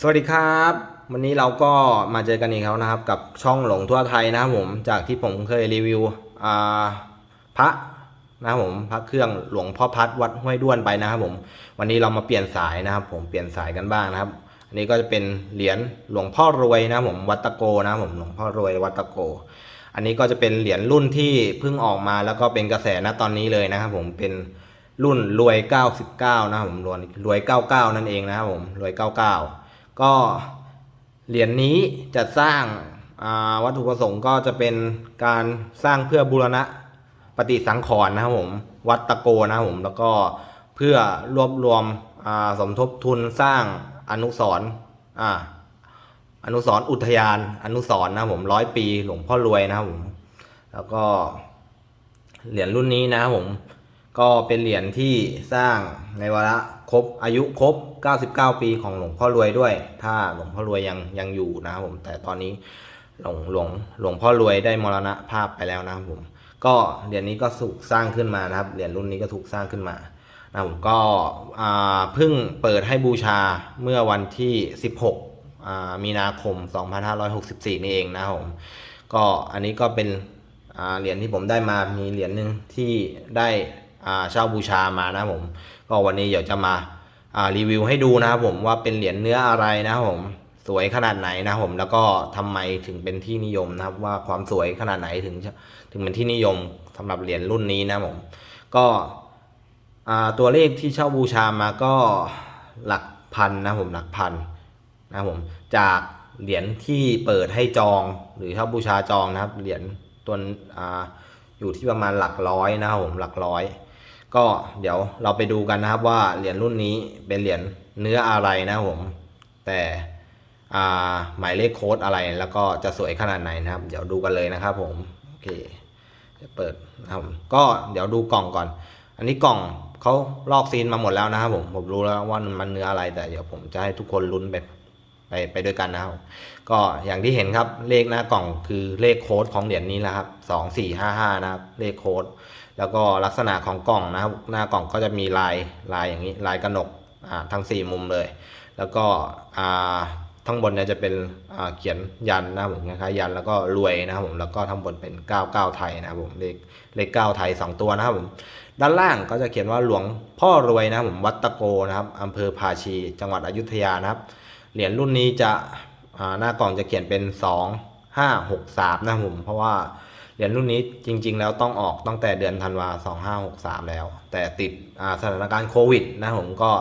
สวัสดีครับ วันนี้เราก็มาเจอกันอีกแล้วนะครับ กับช่องหลงทั่วไทยนะครับผมจากที่ผมเคยรีวิวพระนะครับผมพระเครื่องหลวงพ่อพัดวัดห้วยด้วนไปนะครับผมวันนี้เรามาเปลี่ยนสายนะครับ ผมเปลี่ยนสายกันบ้างนะครับ อันนี้ก็จะเป็นเหรียญหลวงพ่อรวยนะครับผมวัตโกนะครับผมหลวงพ่อรวยวัตโก อันนี้ก็จะเป็นเหรียญรุ่นที่เพิ่งออกมาแล้วก็เป็นกระแสณตอนนี้เลยนะครับ ผมเป็นรุ่นรวย 99 นะครับผมรวยรวย 99 นั่นเองนะครับผมรวย 99 ก็เหรียญนี้จะสร้างาวัตถุประสงค์ก็จะเป็นการสร้างเพื่อบูรณะปฏิสังขรณ์นะครับผมวัดตะโกนะครับผมแล้วก็เพื่อรวบรวมสมทบทุนสร้างอนุสรณ์อ่าอนุสรณ์อุทยาน อนุสรณ์นะครับผมร้อยปีหลวงพ่อรวยนะครับผมแล้วก็เหรียญรุ่นนี้นะครับผม ก็เป็นเหรียญที่สร้างในวาระครบอายุครบ 99 ปีของหลวงพ่อรวยด้วย ถ้าหลวงพ่อรวยยังยังอยู่นะครับผม แต่ตอนนี้หลวงหลวงหลวงพ่อรวยได้มรณภาพไปแล้วนะครับผม ก็เหรียญนี้ก็ถูกสร้างขึ้นมานะครับ เหรียญรุ่นนี้ก็ถูกสร้างขึ้นมานะผมก็เพิ่งเปิดให้บูชาเมื่อวันที่ 16 มีนาคม 2564 นี่เองนะครับผม ก็อันนี้ก็เป็นเหรียญที่ผมได้มา มีเหรียญหนึ่งที่ได้ เช่าบูชามานะผม ก็วันนี้เดี๋ยวจะมาารีวิวให้ดูนะครับผมว่าเป็นเหรียญเนื้ออะไรนะครับผมสวยขนาดไหนนะครับผมแล้วก็ทำไมถึงเป็นที่นิยมนะครับ ว่าความสวยขนาดไหนถึงถึงเป็นที่นิยมสำหรับเหรียญรุ่นนี้นะผมก็ตัวเลขที่เช่าบูชามาก็หลักพันนะผมหลักพันนะผมจากเหรียญที่เปิดให้จองหรือเช่าบูชาจองนะครับเหรียญตัวออยู่ที่ประมาณหลักร้อยนะครับผมหลักร้อย ก็เดี๋ยวเราไปดูกันนะครับว่าเหรียญรุ่นนี้เป็นเหรียญเนื้ออะไรนะผม แต่หมายเลขโค้ดอะไรแล้วก็จะสวยขนาดไหนนะครับ เดี๋ยวดูกันเลยนะครับผมโอเคจะเปิดนะครับก็เดี๋ยวดูกล่องก่อน อันนี้กล่องเขาลอกซีนมาหมดแล้วนะครับผมผมรู้แล้วว่ามันเนื้ออะไร แต่เดี๋ยวผมจะให้ทุกคนลุ้นไปไปไปด้วยกันนะครับ ก็อย่างที่เห็นครับเลขหน้ากล่องคือเลขโค้ดของเหรียญนี้นะครับสองสี่ห้าห้านะครับเลขโค้ด แล้วก็ลักษณะของกล่องนะครับ หน้ากล่องก็จะมีลายลายอย่างนี้ลายกระหนกทั้งสี่มุมเลย แล้วก็ทั้งบนเนี่ยจะเป็นเขียนยันนะครับผมคล้ายๆยันแล้วก็รวยนะครับผมแล้วก็ทั้งบนเป็น 99 ไทยนะครับผมเลขเลข9ไทย 2 ตัวนะครับผมด้านล่างก็จะเขียนว่าหลวงพ่อรวยนะครับผมวัดตะโกนะครับอำเภอภาชี จังหวัดอยุธยานะครับเหรียญรุ่นนี้จะหน้ากล่องจะเขียนเป็น 2 5 6 3นะครับผมเพราะว่า เหรียญรุ่นนี้จริง ๆ แล้วต้องออกตั้งแต่เดือนธันวา2563แล้ว แต่ติดสถานการณ์โควิดนะผมก็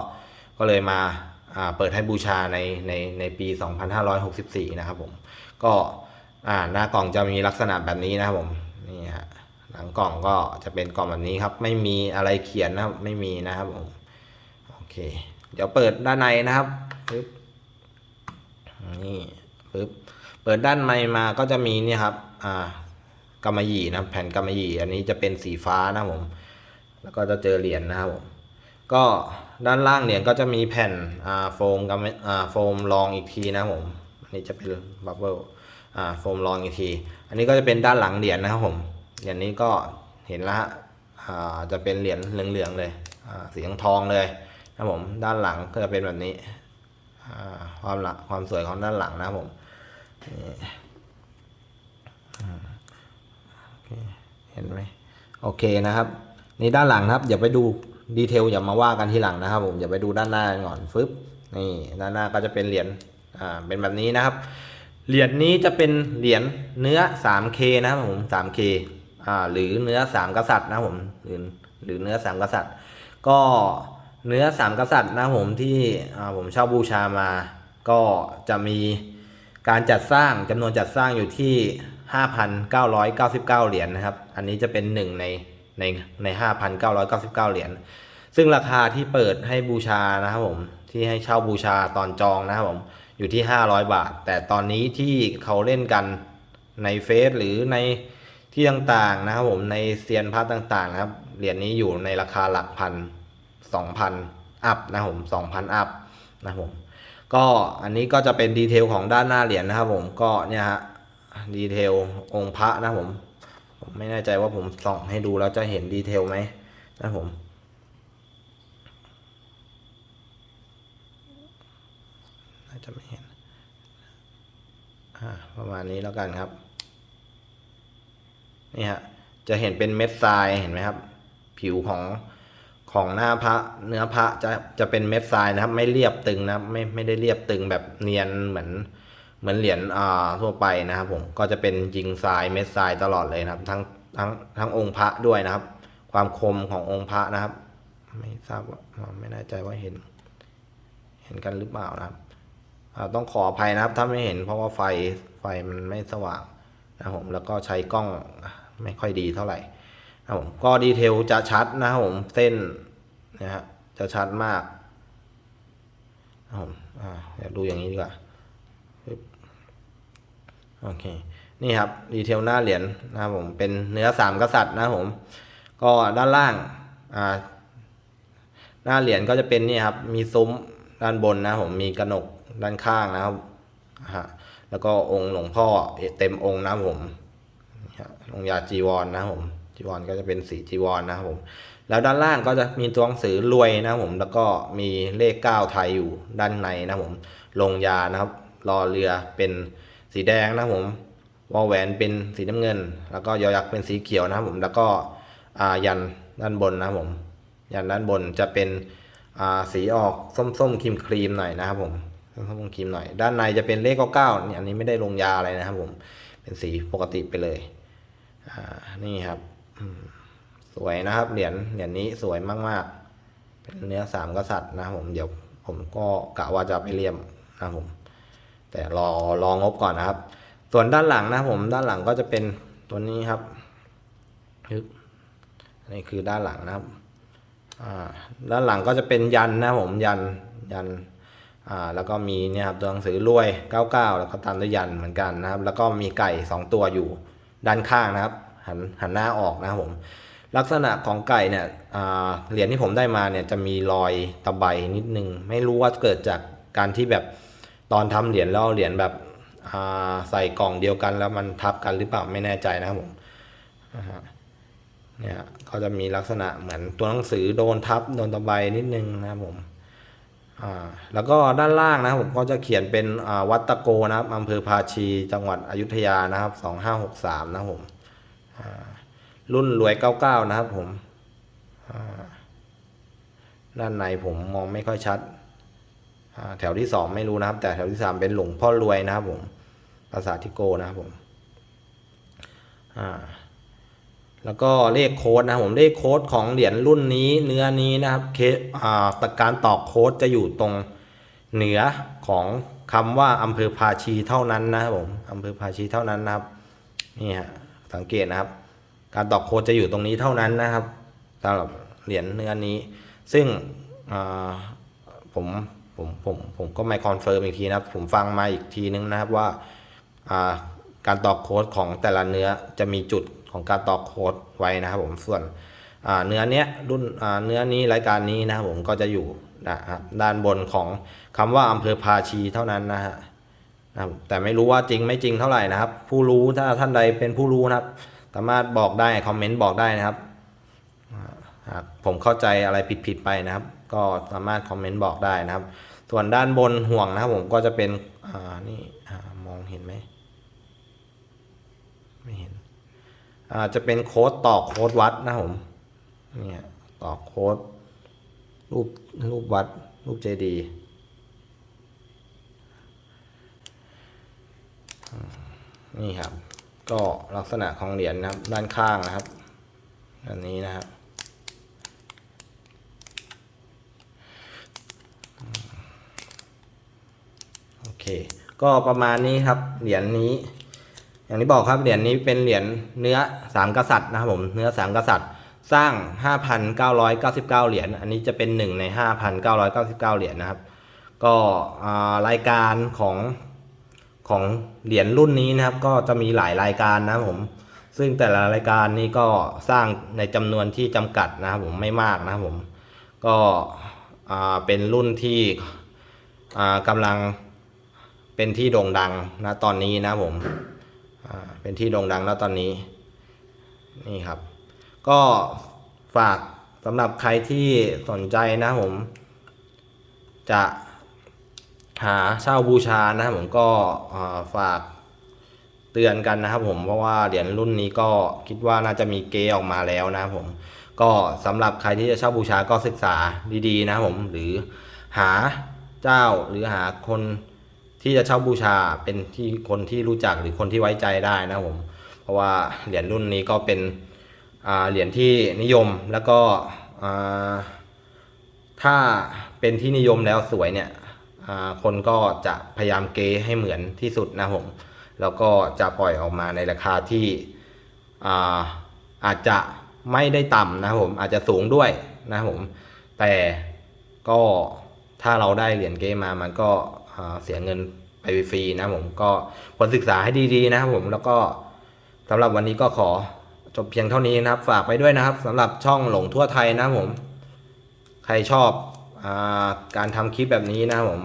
ก็เลยมาเปิดให้บูชาในในในปี 2564 นะครับผม ก็หน้ากล่องจะมีลักษณะแบบนี้นะครับผมนี่ฮะหลังกล่องก็จะเป็นกล่องแบบนี้ครับ ไม่มีอะไรเขียนนะครับไม่มีนะครับผมโอเค เดี๋ยวเปิดด้านในนะครับปึ๊บนี่ปึ๊บเปิดด้านในมาก็จะมีนี่ครับอ่า กำมะหยี่นะครับแผ่นกำมะหยี่อันนี้จะเป็นสีฟ้านะครับผม แล้วก็จะเจอเหรียญนะครับผมก็ด้านล่างเหรียญก็จะมีแผ่นอ่าโฟมกับอ่าโฟมรองอีกทีนะครับผมอันนี้จะเป็นบับเบิลอ่าโฟมรองอีกที อันนี้ก็จะเป็นด้านหลังเหรียญนะครับผมเหรียญนี้ก็เห็นแล้วฮะอ่าจะเป็นเหรียญเหลืองๆเลยอ่าสีทองเลยนะครับผมด้านหลังก็จะเป็นแบบนี้อ่าความหลักความสวยของด้านหลังนะครับผมนี่อ่าโอ เห็นไหมโอเคนะครับนี่ด้านหลังนะครับเดี๋ยวไปดูดีเทลอย่ามาว่ากันทีหลังนะครับ ผมเดี๋ยวไปดูด้านหน้าก่อนฟึบนี่ด้านหน้าก็จะเป็นเหรียญอ่าเป็นแบบนี้นะครับ เหรียญนี้จะเป็นเหรียญเนื้อ 3K นะครับผม 3K อ่าหรือเนื้อ 3 กษัตริย์นะครับผมหรือหรือเนื้อ 3 กษัตริย์ ก็เนื้อ 3 กษัตริย์นะครับผมที่อ่าผมเช่าบูชามา ก็จะมีการจัดสร้างจำนวนจัดสร้างอยู่ที่ 5,999 เหรียญนะครับ อันนี้จะเป็นหนึ่งในในใน5,999 เหรียญ ซึ่งราคาที่เปิดให้บูชานะครับผม ที่ให้เช่าบูชาตอนจองนะครับผม อยู่ที่ 500 บาท แต่ตอนนี้ที่เขาเล่นกันในเฟซหรือในที่ต่างๆนะครับผม ในเซียนพาร์ต่างๆนะครับ เหรียญนี้อยู่ในราคาหลักพันสองพันอัพนะครับผมสองพันอัพนะครับผม ก็อันนี้ก็จะเป็นดีเทลของด้านหน้าเหรียญนะครับผม ก็เนี่ยฮะ ดีเทลองค์พระนะผมผมไม่แน่ใจว่าผมส่องให้ดูแล้วจะเห็นดีเทลไหมนะผมนอาจจะไม่เห็นประมาณนี้แล้วกันครับ นี่ฮะ จะเห็นเป็นเม็ดทรายเห็นไหมครับ ผิวของของหน้าพระเนื้อพระจะจะเป็นเม็ดทรายนะครับ ไม่เรียบตึงนะไม่ไม่ได้เรียบตึงแบบเนียนเหมือน เหมือนเหรียญอ่าทั่วไปนะครับผมก็จะเป็นยิงทรายเม็ดทรายตลอดเลยนะครับ ทั้งทั้งทั้งองค์พระด้วยนะครับ ความคมขององค์พระนะครับ ไม่ทราบว่าไม่แน่ใจว่าเห็น เห็นกันหรือเปล่านะครับต้องขออภัยนะครับ ถ้าไม่เห็นเพราะว่าไฟไฟมันไม่สว่างนะครับผมแล้วก็ใช้กล้องไม่ค่อยดีเท่าไหร่นะครับผมก็ดีเทลจะชัดนะครับผมเส้นนะฮะจะชัดมากนะครับผมเดี๋ยวดูอย่างนี้ดีกว่า โอเค นี่ครับดีเทลหน้าเหรียญนะครับผมเป็นเนื้อสามกษัตริย์นะครับผม ก็ด้านล่างอ่าหน้าเหรียญก็จะเป็นนี่ครับ มีซุ้มด้านบนนะครับผมมีกระหนกด้านข้างนะครับฮะแล้วก็องค์หลวงพ่อเต็มองค์นะครับผมองค์ยาจีวรนะครับผมจีวรก็จะเป็นสีจีวรนะครับผม แล้วด้านล่างก็จะมีตัวหนังสือรวยนะครับผม แล้วก็มีเลขเก้าไทยอยู่ด้านในนะครับผมลงยานะครับ รอเรือเป็น สีแดงนะครับผมวอลแหวนเป็นสีน้ำเงิน แล้วก็ยอยักษ์เป็นสีเขียวนะครับผมแล้วก็ยันด้านบนนะครับผม ยันด้านบนจะเป็นสีออกส้มๆครีมครีมหน่อยนะครับผมส้มๆครีมหน่อย ด้านในจะเป็นเลขเก้าเนี่ยอันนี้ไม่ได้ลงยาอะไรนะครับผมเป็นสีปกติไปเลยนี่ครับสวยนะครับเหรียญเหรียญนี้สวยมากๆเป็นเนื้อสามกษัตริย์นะครับผมเดี๋ยวผมก็กะว่าจะไปเลี่ยมนะครับผม แต่รอรองบก่อนนะครับ ส่วนด้านหลังนะผมด้านหลังก็จะเป็นตัวนี้ครับนนี้คือด้านหลังนะครับด้านหลังก็จะเป็นยันนะผมยันยันแล้วก็มีเนี่ยครับตัวหนังสือรวย 99 แล้วก็ตามด้วยยันเหมือนกันนะครับ แล้วก็มีไก่ 2 ตัวอยู่ด้านข้างนะครับ หันหันหน้าออกนะครับผมลักษณะของไก่เนี่ยเหรียญที่ผมได้มาเนี่ยจะมีรอยตะไบนิดนึง ไม่รู้ว่าเกิดจากการที่แบบ ตอนทำเหรียญแล้วเอาเหรียญแบบใส่กล่องเดียวกันแล้วมันทับกันหรือเปล่าไม่แน่ใจนะครับผมเนี่ยก็จะมีลักษณะเหมือนตัวหนังสือโดนทับโดนตะไบนิดนึงนะครับผมแล้วก็ด้านล่างนะครับผมก็จะเขียนเป็นวัดตะโกนะครับอำเภอภาชี จังหวัดอยุธยานะครับสองห้าหกสามนะครับผมรุ่นรวยเก้าเก้านะครับผมด้านในผมมองไม่ค่อยชัด แถวที่สองไม่รู้นะครับ แต่แถวที่สามเป็นหลวงพ่อรวยนะครับผมภาษาทิโกนะครับผมแล้วก็เลขโค้ดนะครับผมเลขโค้ดของเหรียญรุ่นนี้เนื้อนี้นะครับเคอ่าตการตอกโค้ดจะอยู่ตรงเหนือของคำว่าอำเภอภาชีเท่านั้นนะครับผมอำเภอภาชีเท่านั้นนะครับนี่ฮะสังเกตนะครับ การตอกโค้ดจะอยู่ตรงนี้เท่านั้นนะครับสำหรับเหรียญเนื้อนี้ ซึ่งผม ผมผมผมก็ไม่คอนเฟิร์มอีกทีนะครับ ผมฟังมาอีกทีนึงนะครับว่าอ่าการตอกโค้ดของแต่ละเนื้อจะมีจุดของการตอกโค้ดไว้นะครับ ผมส่วนอ่าเนื้อเนี้ยรุ่นอ่าเนื้อนี้รายการนี้นะครับผมก็จะอยู่นะครับด้านบนของคำว่าอำเภอภาชีเท่านั้นนะฮะแต่ไม่รู้ว่าจริงไม่จริงเท่าไหร่นะครับ ผู้รู้ถ้าท่านใดเป็นผู้รู้นะครับ สามารถบอกได้คอมเมนต์บอกได้นะครับหากผมเข้าใจอะไรผิดๆไปนะครับ ก็สามารถคอมเมนต์บอกได้นะครับ ส่วนด้านบนห่วงนะครับผมก็จะเป็นอ่านี่อ่ามองเห็นไหมไม่เห็นอ่าจะเป็นโค้ดต่อโค้ดวัดนะครับผมเนี่ยต่อโค้ดรูปรูปวัดรูปเจดีย์นี่ครับ ก็ลักษณะของเหรียญนะครับ ด้านข้างนะครับอันนี้นะครับ โอเค ก็ประมาณนี้ครับเหรียญนี้ อย่างที่บอกครับเหรียญนี้เป็นเหรียญเนื้อสามกษัตริย์นะครับผมเนื้อสามกษัตริย์สร้าง 5,999 เหรียญ อันนี้จะเป็นหนึ่งใน 5,999 เหรียญนะครับ ก็รายการของของเหรียญรุ่นนี้นะครับ ก็จะมีหลายรายการนะครับผม ซึ่งแต่ละรายการนี้ก็สร้างในจำนวนที่จำกัดนะครับผมไม่มากนะครับผม ก็เป็นรุ่นที่อ่ากำลัง เป็นที่โด่งดังนะตอนนี้นะผมเป็นที่โด่งดังแล้วตอนนี้นี่ครับ ก็ฝากสำหรับใครที่สนใจนะผม จะหาเช่าบูชานะครับผมก็ฝากเตือนกันนะครับผมเพราะว่าเหรียญรุ่นนี้ก็คิดว่าน่าจะมีเกออกมาแล้วนะครับผมก็สำหรับใครที่จะเช่าบูชาก็ศึกษาดีๆนะครับผมหรือหาเจ้าหรือหาคน ที่จะเช่าบูชาเป็นที่คนที่รู้จักหรือคนที่ไว้ใจได้นะผม เพราะว่าเหรียญรุ่นนี้ก็เป็นเหรียญที่นิยมแล้วก็ถ้าเป็นที่นิยมแล้วสวยเนี่ยคนก็จะพยายามเกให้เหมือนที่สุดนะผมแล้วก็จะปล่อยออกมาในราคาที่อาอาจจะไม่ได้ต่ำนะผมอาจจะสูงด้วยนะผมแต่ก็ถ้าเราได้เหรียญเกมามันก็ เสียเงินไปฟรีนะผมก็ควรศึกษาให้ดีๆนะครับผมแล้วก็สำหรับวันนี้ก็ขอจบเพียงเท่านี้นะครับ ฝากไปด้วยนะครับสำหรับช่องหลงทั่วไทยนะผม ใครชอบอาการทำคลิปแบบนี้นะผม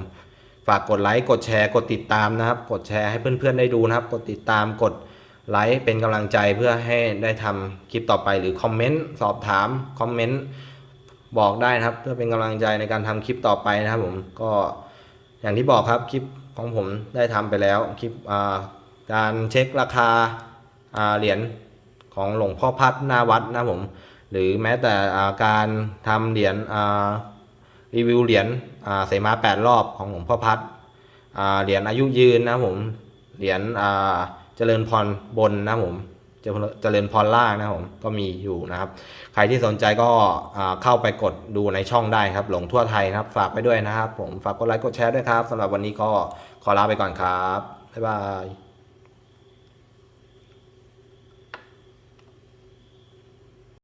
ฝากกดไลค์กดแชร์กดติดตามนะครับ กดแชร์ให้เพื่อนๆได้ดูนะครับ กดติดตามกดไลค์เป็นกำลังใจเพื่อให้ได้ทำคลิปต่อไปหรือคอมเมนต์สอบถามคอมเมนต์บอกได้นะครับ เพื่อเป็นกำลังใจในการทำคลิปต่อไปนะครับผมก็ อย่างที่บอกครับคลิปของผมได้ทำไปแล้วคลิปการเช็คราคาาเหรียญของหลวงพ่อพัดนาวัดนะผม หรือแม้แต่การทำเหรียญรีวิวเหรียญอ่าเสมาแปดรอบของหลวงพ่อพัดเหรียญอายุยืนนะผมเหรียญเจริญพรบนนะผม เจริญเจริญพรล่างนะผมก็มีอยู่นะครับ ใครที่สนใจก็เข้าไปกดดูในช่องได้ครับ หลงทั่วไทยนะครับ ฝากไปด้วยนะครับ ผมฝากกดไลค์กดแชร์ด้วยครับสำหรับวันนี้ก็ขอลาไปก่อนครับบ๊ายบาย